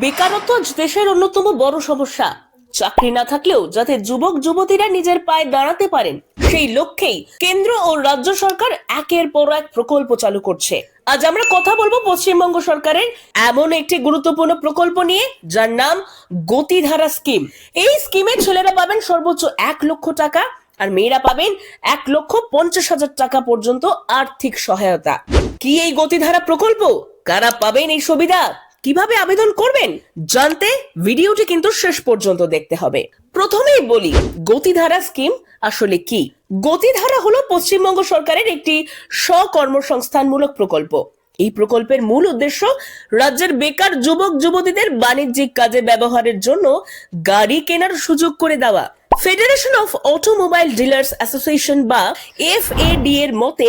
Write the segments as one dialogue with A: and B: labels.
A: বেকারত্ব দেশের অন্যতম বড় সমস্যা। চাকরি না থাকলেও যাতে যুবক, যুবতীরা নিজের পায়ে দাঁড়াতে পারেন, সেই লক্ষ্যেই কেন্দ্র ও রাজ্য সরকার একের পর এক প্রকল্প চালু করছে। আজ আমরা কথা বলব পশ্চিমবঙ্গ সরকারের এমন একটি গুরুত্বপূর্ণ প্রকল্প নিয়ে, যার নাম গতিধারা স্কিম। এই স্কিমে ছেলেরা পাবেন সর্বোচ্চ এক লক্ষ টাকা আর মেয়েরা পাবেন এক লক্ষ পঞ্চাশ হাজার টাকা পর্যন্ত আর্থিক সহায়তা। কি এই গতিধারা প্রকল্প? কারা পাবেন এই সুবিধা? কীভাবে আবেদন করবেন? জানতে ভিডিওটি কিন্তু শেষ পর্যন্ত দেখতে হবে। প্রথমেই বলি, গতিধারা স্কিম আসলে কি? গতিধারা হলো পশ্চিমবঙ্গ সরকারের একটি স্বকর্মসংস্থানমূলক প্রকল্প। এই প্রকল্পের মূল উদ্দেশ্য রাজ্যের বেকার যুবক, যুবতীদের বাণিজ্যিক কাজে ব্যবহারের জন্য গাড়ি কেনার সুযোগ করে দেওয়া। Federation of automobile dealers association বা এফএডি এর মতে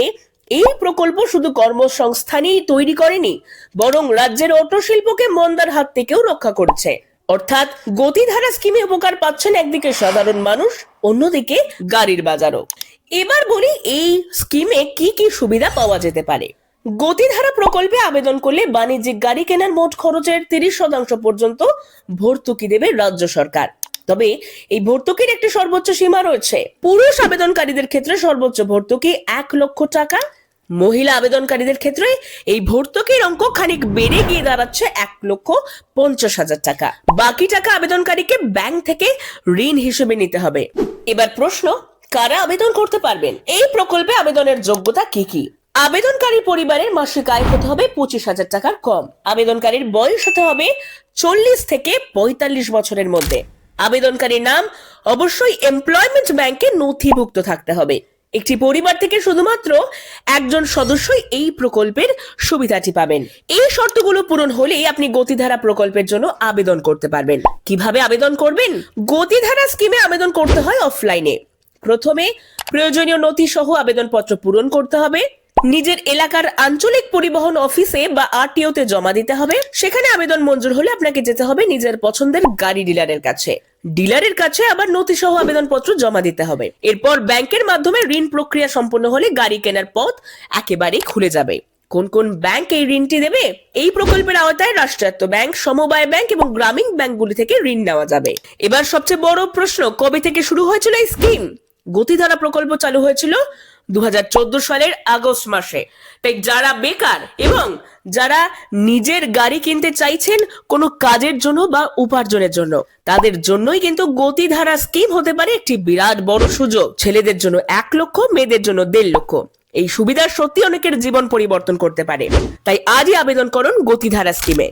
A: এই প্রকল্প শুধু কর্মসংস্থানই তৈরি করেনি, বরং রাজ্যের অটো শিল্পকে মন্দার হাত থেকেও রক্ষা করছে। অর্থাৎ গতিধারা স্কিমে উপকার পাচ্ছেন একদিকে সাধারণ মানুষ, অন্যদিকে গাড়ির বাজারও। এবার বলি এই স্কিমে কি কি সুবিধা পাওয়া যেতে পারে। গতিধারা প্রকল্পে আবেদন করলে বাণিজ্যিক গাড়ি কেনার মোট খরচের তিরিশ শতাংশ পর্যন্ত ভর্তুকি দেবে রাজ্য সরকার। তবে এই ভর্তুকির একটি সর্বোচ্চ সীমা রয়েছে। পুরুষ আবেদনকারীদের ক্ষেত্রে সর্বোচ্চ ভর্তুকি এক লক্ষ টাকা, মহিলা আবেদনকারীদের ক্ষেত্রে এই ভর্তুকির অঙ্ক খানিক বেড়ে গিয়ে দাঁড়াচ্ছে এক লক্ষ পঞ্চাশ হাজার টাকা। বাকি টাকা আবেদনকারীকে ব্যাংক থেকে ঋণ হিসেবে নিতে হবে। এবার প্রশ্ন, কারা আবেদন করতে পারবেন? এই প্রকল্পে আবেদনের যোগ্যতা কি কি? আবেদনকারী পরিবারের মাসিক আয় হতে হবে পঁচিশ হাজার টাকার কম। আবেদনকারীর বয়স হতে হবে চল্লিশ থেকে পঁয়তাল্লিশ বছরের মধ্যে। আবেদনকারীর নাম, অবশ্যই এমপ্লয়মেন্ট ব্যাংকে নথিভুক্ত থাকতে হবে। একটি পরিবার থেকে শুধুমাত্র একজন সদস্যই এই প্রকল্পের সুবিধাটি পাবেন। এই শর্তগুলো পূরণ হলেই আপনি গতিধারা প্রকল্পের জন্য আবেদন করতে পারবেন। কীভাবে আবেদন করবেন? গতিধারা স্কিমে আবেদন করতে হয় অফলাইনে প্রথমে প্রয়োজনীয় নথি সহ আবেদনপত্র পূরণ করতে হবে। নিজের এলাকার আঞ্চলিক পরিবহন অফিসে বা আরটিওতে জমা দিতে হবে। সেখানে আবেদন মঞ্জুর হলে আপনাকে যেতে হবে নিজের পছন্দের গাড়ি ডিলারের কাছে। ডিলারের কাছে আবার নথি সহ আবেদনপত্র জমা দিতে হবে। এরপর ব্যাংকের মাধ্যমে ঋণ প্রক্রিয়া সম্পন্ন হলে গাড়ি কেনার পথ একেবারেই খুলে যাবে। কোন কোন ব্যাংক এই ঋণটি দেবে? এই প্রকল্পের আওতায় রাষ্ট্রায়ত্ত ব্যাংক, সমবায় ব্যাংক এবং গ্রামীণ ব্যাংকগুলি থেকে ঋণ নেওয়া যাবে। এবার সবচেয়ে বড় প্রশ্ন, কবে থেকে শুরু হয়েছিল এই স্কিম? গতিধারা প্রকল্প চালু হয়েছিল দু হাজার চোদ্দ সালের আগস্ট মাসে। তাই যারা বেকার এবং যারা নিজের গাড়ি কিনতে চাইছেন কোনো কাজের জন্য বা উপার্জনের জন্য, তাদের জন্যই কিন্তু গতিধারা স্কিম হতে পারে একটি বিরাট বড় সুযোগ। ছেলেদের জন্য এক লক্ষ, মেয়েদের জন্য দেড় লক্ষ। এই সুবিধা সত্যি অনেকের জীবন পরিবর্তন করতে পারে। তাই আজই আবেদন করুন গতিধারা স্কিমে।